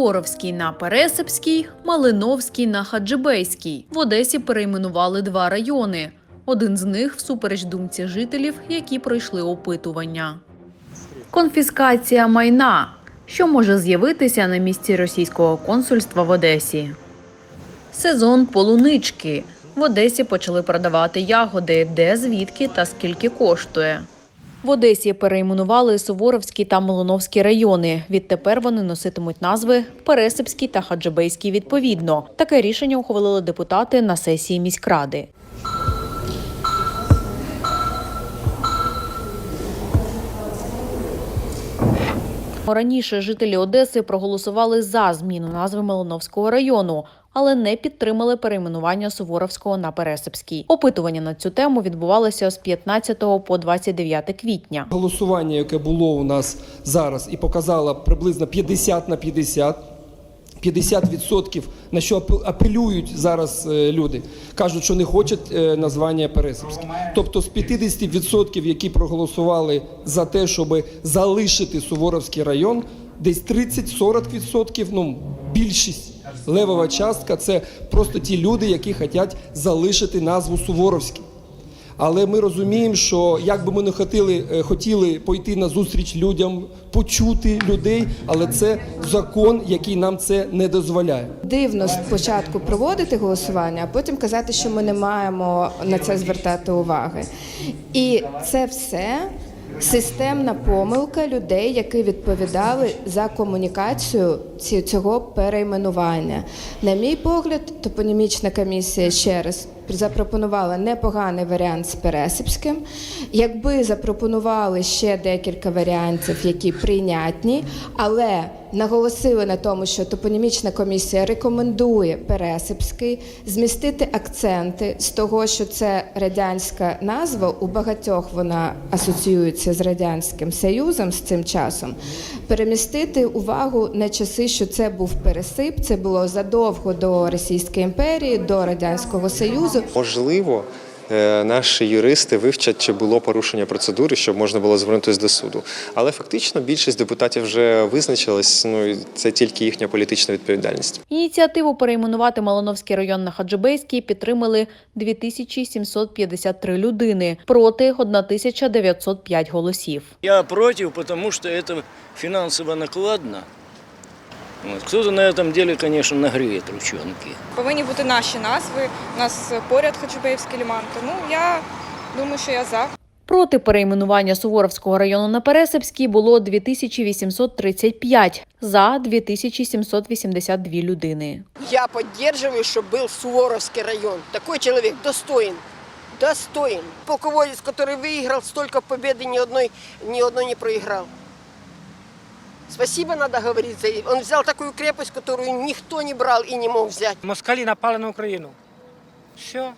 Суворовський на Пересипський, Малиновський на Хаджибейський. В Одесі перейменували два райони. Один з них всупереч думці жителів, які пройшли опитування. Конфіскація майна, що може з'явитися на місці російського консульства в Одесі. Сезон полунички. В Одесі почали продавати ягоди, де, звідки та скільки коштує. В Одесі перейменували Суворовський та Малиновський райони. Відтепер вони носитимуть назви Пересипський та Хаджибейський відповідно. Таке рішення ухвалили депутати на сесії міськради. Раніше жителі Одеси проголосували за зміну назви Малиновського району, але не підтримали перейменування Суворовського на Пересипський. Опитування на цю тему відбувалося з 15 по 29 квітня. Голосування, яке було у нас зараз, і показало приблизно 50 на 50. 50% на що апел- апелюють зараз е, люди, кажуть, що не хочуть е, названня Пересипське. Тобто з 50%, які проголосували за те, щоб залишити Суворовський район, десь 30-40%, ну більшість левова частка це просто ті люди, які хочуть залишити назву Суворовський. Але ми розуміємо, що як би ми не хотіли, е, хотіли пойти на зустріч людям, почути людей, але це закон, який нам це не дозволяє. Дивно спочатку проводити голосування, а потім казати, що ми не маємо на це звертати уваги. І це все системна помилка людей, які відповідали за комунікацію цього перейменування. На мій погляд, топонімічна комісія ще раз запропонувала непоганий варіант з Пересипським. Якби запропонували ще декілька варіантів, які прийнятні, але наголосили на тому, що топонімічна комісія рекомендує Пересипський змістити акценти з того, що це радянська назва. У багатьох вона асоціюється з радянським союзом з цим часом. Перемістити увагу на часи, що це був пересип. Це було задовго до Російської імперії, до радянського союзу. Можливо, наші юристи вивчать, чи було порушення процедури, щоб можна було звернутися до суду. Але фактично більшість депутатів вже визначилась. Ну і це тільки їхня політична відповідальність. Ініціативу перейменувати Малиновський район на Хаджибейський підтримали 2753 людини проти 1905 голосів. Я против, потому что это финансово накладно. Вот. Кто-то на этом деле, конечно, нагреет ручонки. Повинні бути наші назви. У нас поряд Хаджибеївський ліман. Тому я думаю, що я за. Проти перейменування Суворовського району на Пересипський було 2835, за 2782 людини. Я поддерживаю, чтобы был Суворовский район. Такой человек достоин. Достоин. Полководец, который выиграл столько побед и ни одной, ни одной не проиграл. Спасибо надо говорить за Он взял такую крепость, которую никто не брал и не мог взять. Москалі напали на Україну. Все.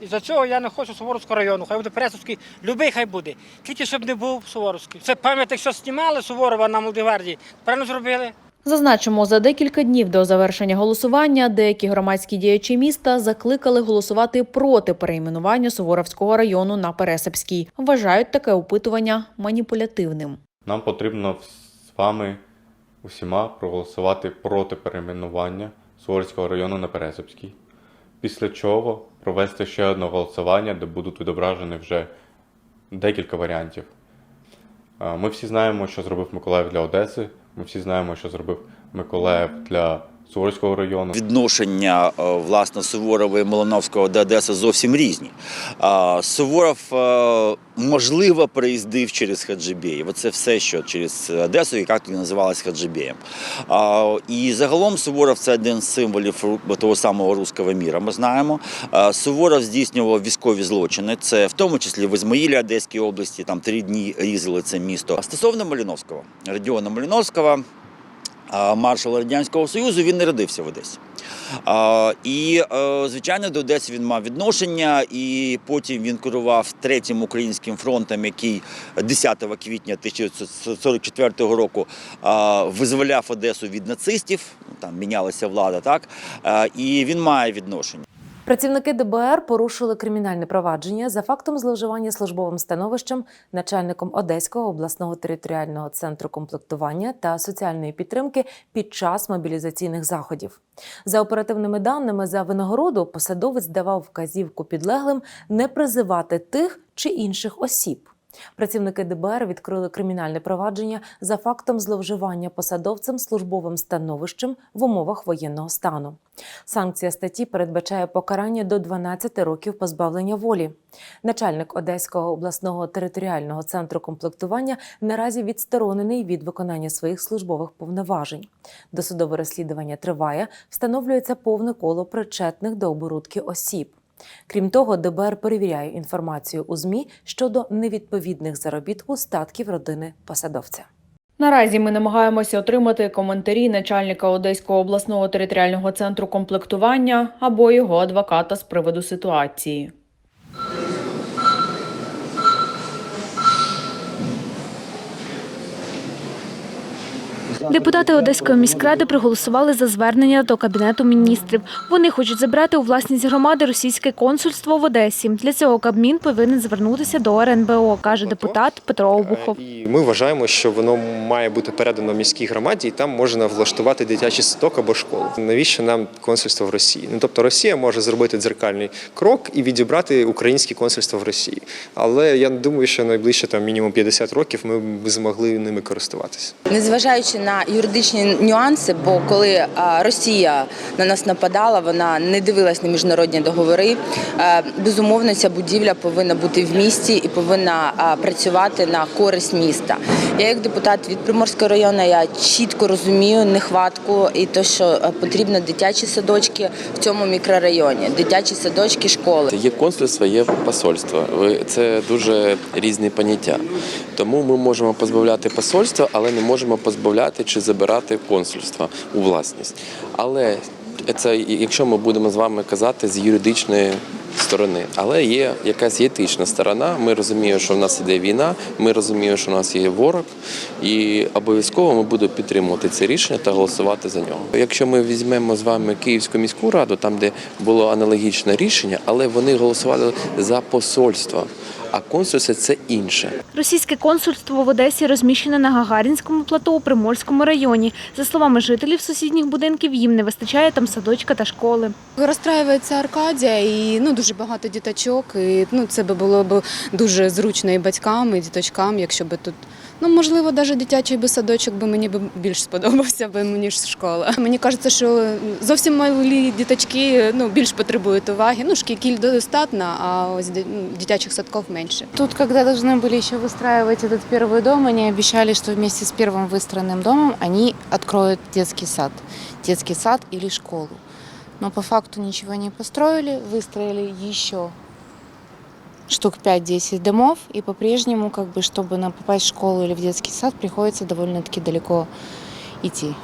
І за цього я не хочу Суворовського району. Хай буде Пересовський, любий хай буде. Тільки щоб не був Суворовський. Це пам'ятник, що знімали Суворова на Молдиварді. Правильно зробили. Зазначимо, за декілька днів до завершення голосування деякі громадські діячі міста закликали голосувати проти перейменування Суворовського району на Пересипський. Вважають таке опитування маніпулятивним. Нам потрібно вами усіма проголосувати проти перейменування Суворського району на Пересипський. Після чого провести ще одне голосування, де будуть відображені вже декілька варіантів. Е, Ми всі знаємо, що зробив Миколаїв для Одеси. Ми всі знаємо, що зробив Миколаїв для Суворського району. Відношення е, власне Суворова і Малиновського до Одеси зовсім різні. Суворов е, можливо переїздив через Хаджибєєв. Це все, що через Одесу, яка тоді називалась Хаджибєєм. І загалом Суворов це один з символів того самого руського міра. Ми знаємо. Суворов здійснював військові злочини. Це в тому числі в Ізмаїлі Одеській області. Там три дні різали це місто. Стосовно Малиновського, Радіона Малиновського. Маршала Радянського Союзу, він народився в Одесі. І, е, звичайно, до Одеси він мав відношення, і потім він керував третім українським фронтом, який 10 квітня 1944 року визволяв Одесу від нацистів. Там мінялася влада, так? І він має відношення. Працівники ДБР порушили кримінальне провадження за фактом зловживання службовим становищем начальником Одеського обласного територіального центру комплектування та соціальної підтримки під час мобілізаційних заходів. За оперативними даними, за винагороду посадовець давав вказівку підлеглим не призивати тих чи інших осіб. Працівники ДБР відкрили кримінальне провадження за фактом зловживання посадовцем службовим становищем в умовах воєнного стану. Санкція статті передбачає покарання до 12 років позбавлення волі. Начальник Одеського обласного територіального центру комплектування наразі відсторонений від виконання своїх службових повноважень. Досудове розслідування триває, встановлюється повне коло причетних до оборудки осіб. Крім того, ДБР перевіряє інформацію у ЗМІ щодо невідповідних заробітку статків родини посадовця. Наразі ми намагаємося отримати коментарі начальника Одеського обласного територіального центру комплектування або його адвоката з приводу ситуації. Депутати Одеської міськради проголосували за звернення до кабінету міністрів. Вони хочуть забрати у власність громади російське консульство в Одесі. Для цього Кабмін повинен звернутися до РНБО, каже депутат Петро Обухов. Ми вважаємо, що воно має бути передано міській громаді, і там можна влаштувати дитячий садок або школу. Навіщо нам консульство в Росії? Ну тобто Росія може зробити дзеркальний крок і відібрати українське консульство в Росії. Але я думаю, що найближче там мінімум 50 років ми б змогли ними користуватися. Незважаючи на юридичні нюанси, бо коли Росія на нас нападала, вона не дивилась на міжнародні договори. Е, Безумовно, ця будівля повинна бути в місті і повинна працювати на користь міста. Я, як депутат від Приморського району, я чітко розумію нехватку і те, що е, потрібно дитячі садочки в цьому мікрорайоні, дитячі садочки, школи. Є консульство, є посольство. Це дуже різні поняття. Тому ми можемо позбавляти посольство, але не можемо позбавляти чи забирати консульство у власність. Але це якщо ми будемо з вами казати з юридичної сторони. Але є якась етична сторона. Ми розуміємо, що в нас іде війна, ми розуміємо, що в нас є ворог, і обов'язково ми будемо підтримувати це рішення та голосувати за нього. Якщо ми візьмемо з вами Київську міську раду, там де було аналогічне рішення, але вони голосували за посольство. А консульство це інше. Російське консульство в Одесі розміщене на Гагарінському плато у Приморському районі. За словами жителів сусідніх будинків, їм не вистачає там садочка та школи. Розстраюється Аркадія і ну дуже багато діточок. І ну це би було б дуже зручно і батькам, і діточкам, якщо би тут. Ну, можливо, навіть дитячий би садочок би мені би більш сподобався би ніж школа. Мені кажеться, що зовсім малі діточки ну більш потребують уваги. Ну, шкіль достатньо, а ось ну, дитячих садків менше. Тут, когда должны были еще выстраивать этот первый дом, они обещали, что вместе с первым выстроенным домом они откроют детский сад. Детский сад или школу. Но по факту ничего не построили, выстроили еще штук 5-10 домов, и по-прежнему, как бы, чтобы нам попасть в школу или в детский сад, приходится довольно-таки далеко идти.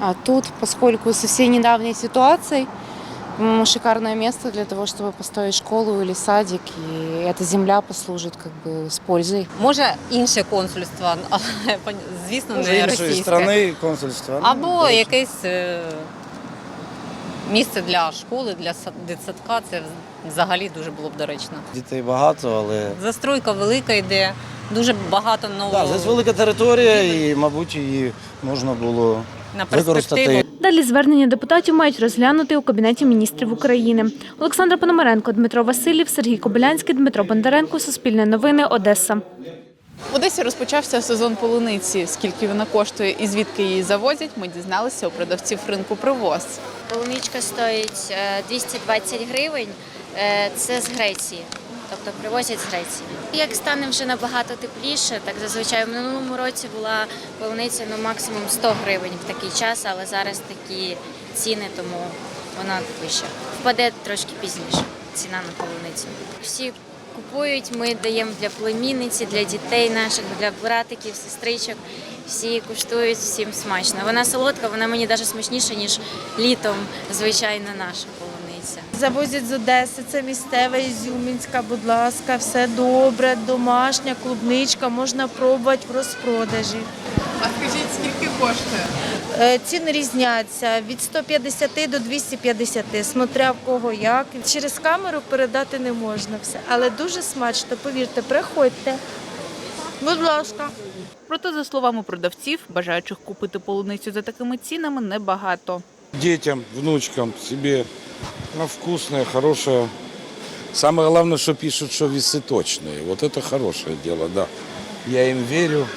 А тут, поскольку со всей недавней ситуацией, шикарное место для того, чтобы построить школу или садик, и эта земля послужит как бы с пользой. Може інше консульство, але звісно Може, не іншої російське. страни консульства. Ну, Або добре. якесь е, місце для школи, для сад- дитсадка. Це взагалі дуже було б доречно. Дітей багато, але Застройка велика йде, дуже багато нового. да, це велика територія, і, мабуть, її можна було На використати. перспективу. Далі звернення депутатів мають розглянути у Кабінеті міністрів України. Олександра Пономаренко, Дмитро Васильєв, Сергій Кобилянський, Дмитро Бондаренко, Суспільне новини, Одеса. В Одесі розпочався сезон полуниці. Скільки вона коштує і звідки її завозять, ми дізналися у продавців ринку привоз. Полуничка стоїть е, 220 гривень. Е, Це з Греції, тобто привозять з Греції. Як стане вже набагато тепліше, так зазвичай в минулому році була полуниця ну, максимум 100 гривень в такий час, але зараз такі ціни, тому вона вища. Впаде трошки пізніше ціна на полуницю. Всі купують, ми даємо для племінниці, для дітей наших, для братиків, сестричок. Всі куштують, всім смачно. Вона солодка, вона мені навіть смачніша, ніж літом, звичайно, наша полуниця. Завозять з Одеси, це місцева ізюмінська, будь ласка, все добре, домашня клубничка, можна пробувати в розпродажі. А скажіть, скільки коштує? Е, Ціни різняться від 150 до 250, смотря в кого як. Через камеру передати не можна все, але дуже смачно, повірте, приходьте. Будь ласка. Проте, за словами продавців, бажаючих купити полуницю за такими цінами небагато. Детям, внучкам, себе ну, вкусное, хорошее. Самое главное, что пишут, что весы точные. Вот это хорошее дело, да. Я им верю.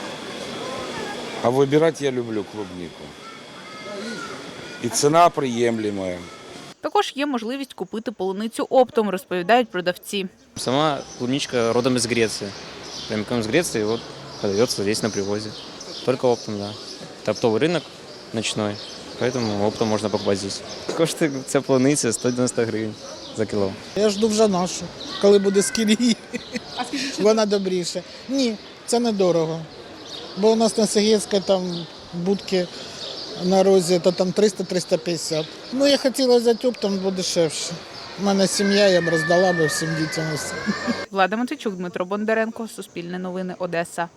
А выбирать я люблю клубнику. И цена приемлемая. Також є можливість купити полуницю оптом, розповідають продавці. Сама клубничка родом из Греции. Прямиком из Греции, вот продается здесь на привозе. Только оптом, да. Это оптовый рынок ночной, поэтому оптом можно покупать здесь. Коштує ця полуниця 190 гривень за кіло. Я жду вже нашу, коли буде з кілії. Вона добріше. Ні, це недорого. Бо у нас на Сигєцькій там будки на розі, то там 300-350. Ну, я хотіла взяти оптом, бо дешевше. У мене сім'я, я б роздала б всім дітям. Влада Матвійчук, Дмитро Бондаренко, Суспільне новини, Одеса.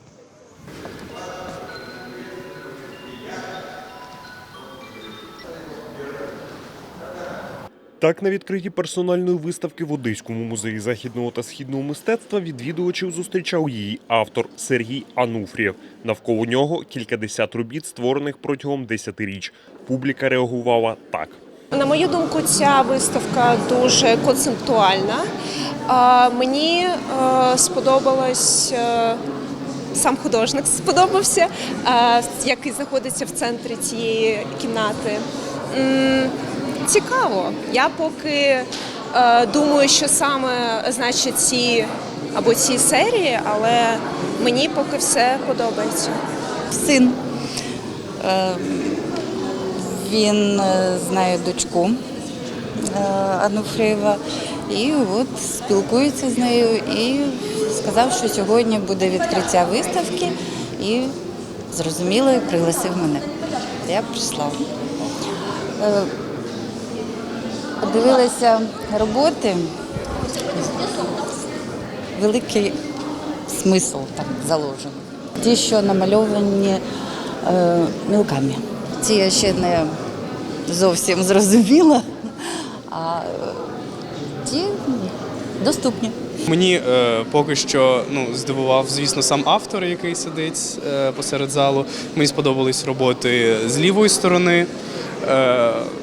Так, на відкритті персональної виставки в Одеському музеї західного та східного мистецтва відвідувачів зустрічав її автор Сергій Ануфрієв. Навколо нього кількадесят робіт, створених протягом десятиріч. Публіка реагувала так. На мою думку, ця виставка дуже концептуальна. Мені е, сподобалось. е, Сам художник сподобався, е, який знаходиться в центрі цієї кімнати. Цікаво. Я поки е, думаю, що саме значить ці або ці серії, але мені поки все подобається. Син. Е, Він е, знає дочку е, Ануфриєва і от спілкується з нею і сказав, що сьогодні буде відкриття виставки і зрозуміло, пригласив мене. Я прийшла. Подивилася роботи. Великий смисл там заложений. Ті, що намальовані е, мілками. Ці я ще не зовсім зрозуміла, а ті доступні. Мені е, поки що ну, здивував, звісно, сам автор, який сидить е, посеред залу. Мені сподобались роботи з лівої сторони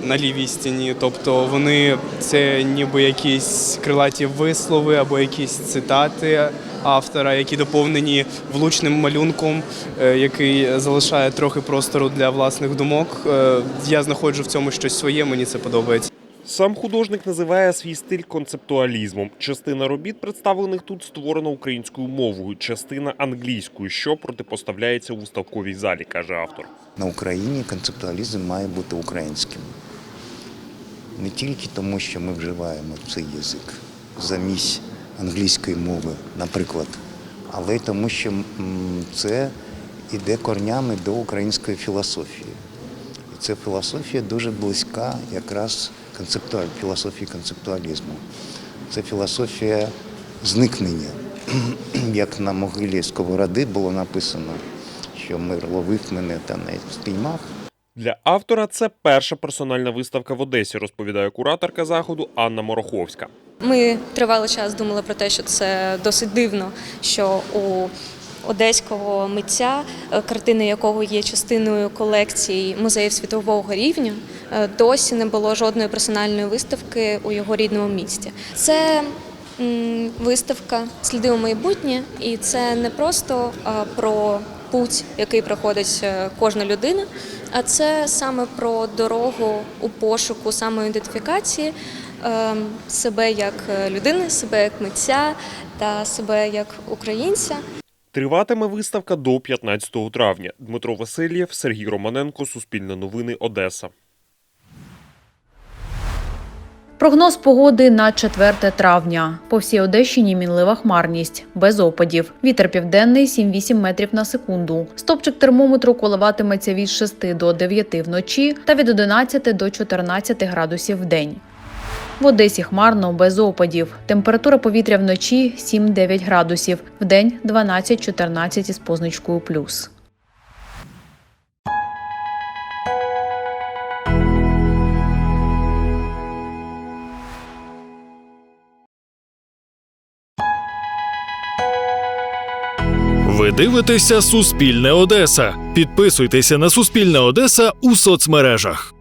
на лівій стіні. Тобто вони це ніби якісь крилаті вислови або якісь цитати автора, які доповнені влучним малюнком, е, який залишає трохи простору для власних думок. Е, я знаходжу в цьому щось своє, мені це подобається. Сам художник називає свій стиль концептуалізмом. Частина робіт, представлених тут, створена українською мовою, частина англійською, що протипоставляється у виставковій залі, каже автор. На Україні концептуалізм має бути українським. Не тільки тому, що ми вживаємо цей язик замість англійської мови, наприклад, але й тому, що це йде корнями до української філософії. І ця філософія дуже близька якраз концептуаль, філософії концептуалізму. Це філософія зникнення. Як на могилі Сковороди було написано, що мир ловив мене та не спіймав. Для автора це перша персональна виставка в Одесі, розповідає кураторка заходу Анна Мороховська. Ми тривалий час думали про те, що це досить дивно, що у одеського митця, е, картини якого є частиною колекцій музеїв світового рівня, е, досі не було жодної персональної виставки у його рідному місті. Це виставка Сліди у майбутнє, і це не просто про путь, який проходить е, кожна людина, а це саме про дорогу у пошуку самоідентифікації е, себе як е, людини, себе як митця та себе як українця. Триватиме виставка до 15 травня. Дмитро Васильєв, Сергій Романенко, Суспільне новини, Одеса. Прогноз погоди на 4 травня. По всій Одещині мінлива хмарність, без опадів. Вітер південний 7-8 метрів на секунду. Стопчик термометру коливатиметься від 6 до 9 вночі та від 11 до 14 градусів в день. В Одесі хмарно без опадів. Температура повітря вночі 7-9 градусів, вдень 12-14 із позначкою плюс. Ви дивитеся Суспільне Одеса. Підписуйтеся на Суспільне Одеса у соцмережах.